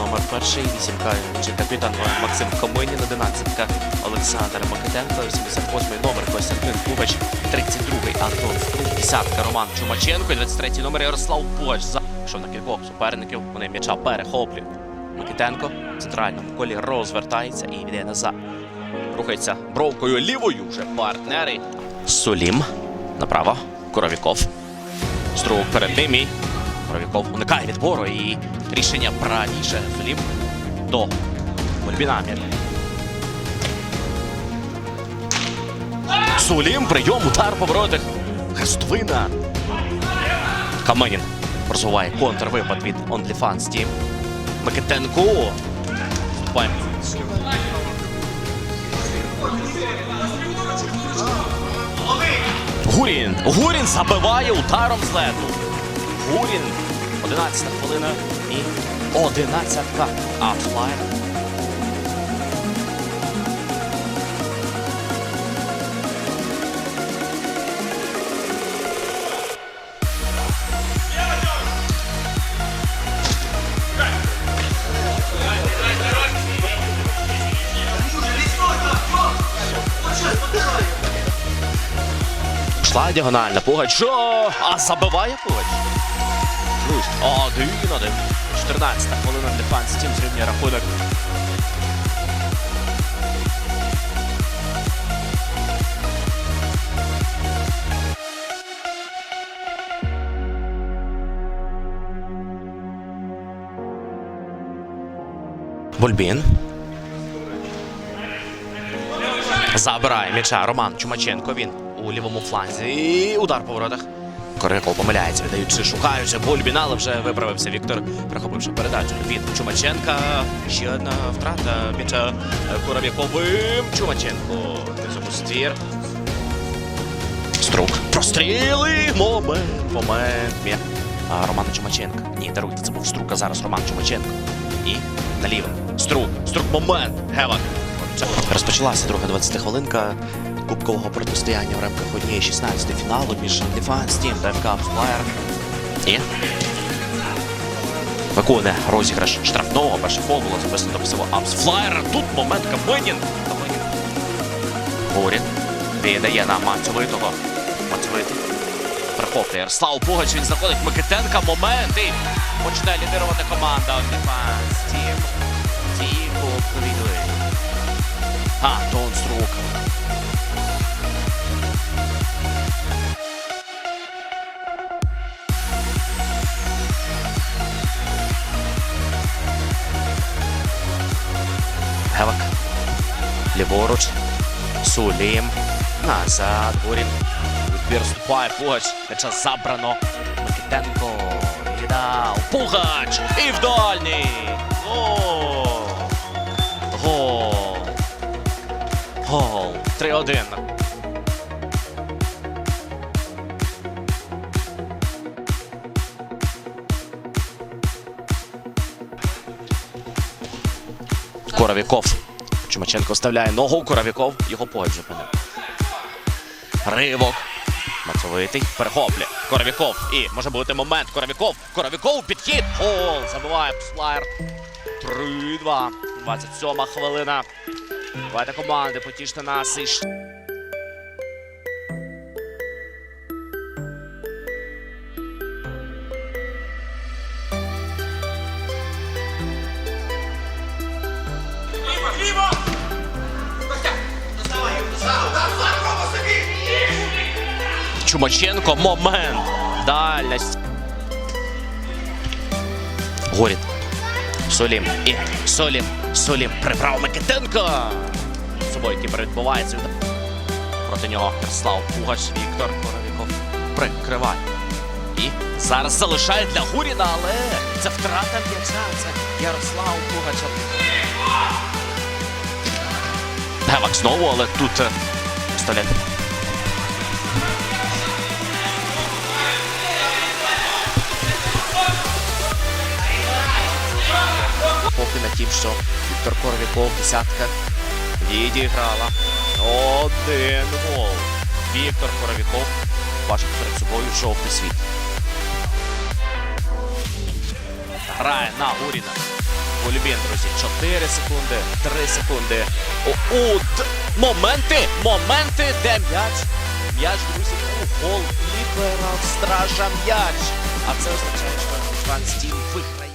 номер перший, вісімка капітан Максим Коминін, одинадцятка Олександр Микитенко, 88 номер Костянтин Кубач, 32-й Антон десятка Роман Чумаченко, 23-й номер Ярослав Поч. Що на кількох суперників вони м'яча перехоплюють. Микитенко в центральному колі розвертається і йде назад. Рухається бровкою лівою вже партнери. Сулім направо. Коровіков. Струк перед ним і Коровіков уникає відбору і рішення правіше. Сулім до Бульбінамір. Сулім, прийом, удар по воротах. Хрестовина. Каменін просуває контрвипад від OnlyFans Team. Микитенко. Гурін. Гурін забиває ударом з леду. Гурін. 11 хвилина і 11-ка. Апфлайер. Пішла діагональна. Пугач. А забиває Пугач. Друзі, один один. 14 хвилина Дефанс Тім зрівнює рахунок. Бульбін. Забирає м'яча Роман Чумаченко. Він у лівому фланзі. І удар по воротах. Коряков помиляється, віддаючи, шукаючи Бульбін, але вже виправився Віктор, прихопивши передачу від Чумаченка. Ще одна втрата м'яча Коров'яковим. Чумаченко. Низову ствір. Струк. Простріли! Момент, момент. А, Роман Чумаченко. Ні, даруйте, це був Струк, а зараз Роман Чумаченко. І наліво. Струк. Струк момент. Гевак. Розпочалася друга 20 хвилинка кубкового протистояння в рамках однієї 16 фіналу між Defense Team та FK Flyer. І виконує розіграш штрафного. Перший фол було записано всього Апс Флайера. Тут момент Каменін. Горін віддає на Мацьовитого. Мацьовитий. Прихоплює Ярослав Пугач. Він знаходить Микитенка. Момент. І почне лідирувати команда Defense Team. Ті кубкові дуелі. Антон Струк. Гевак. Ліворуч. Сулім. Назад. Гурін. Відбір вступає Пугач. М'яча забрано. Микитенко. Віддав. Пугач. І в дальній. Гол. Гол. Гол. 3-1. Коровіков. Чумаченко вставляє ногу. Коровіков. Його погляд зупинив. Ривок. Мацовитий. Перехоплює. Коровіков. І може бути момент. Коровіков. Коровіков. Підхід. Гол. Забиває Пслайер. 3-2. 27 хвилина. Давайте команди, потіште нас і Чумаченко. Момент. Дальність. Горід. Солім. І Солім. Солім. Приправ Микитенко. Собою кіпер відбувається. Проти нього Ярослав Пугач, Віктор Коровіков прикриває. І зараз залишає для Гуріна, але це втрата м'яча. Це Ярослав Пугач. Гевак знову, але тут е, вставляє. Поки на тім, що Віктор Коровіков, десятка, відіграла. Один гол. Віктор Коровіков бачить перед собою жовтий світ. Грає на Гуріна. Голюбін, друзі. 4 секунди, 3 секунди. О, д- моменти! Моменти, де м'яч? М'яч, друзі, у гол в стража м'яч. А це означає, що Іван Стін виграє.